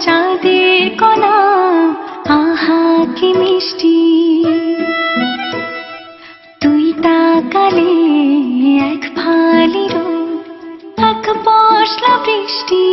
চাঁদের কণা আহা কি মিষ্টি। তুই তাকালে এক ফালি ফালির এক বসলা বৃষ্টি।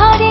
ঝরে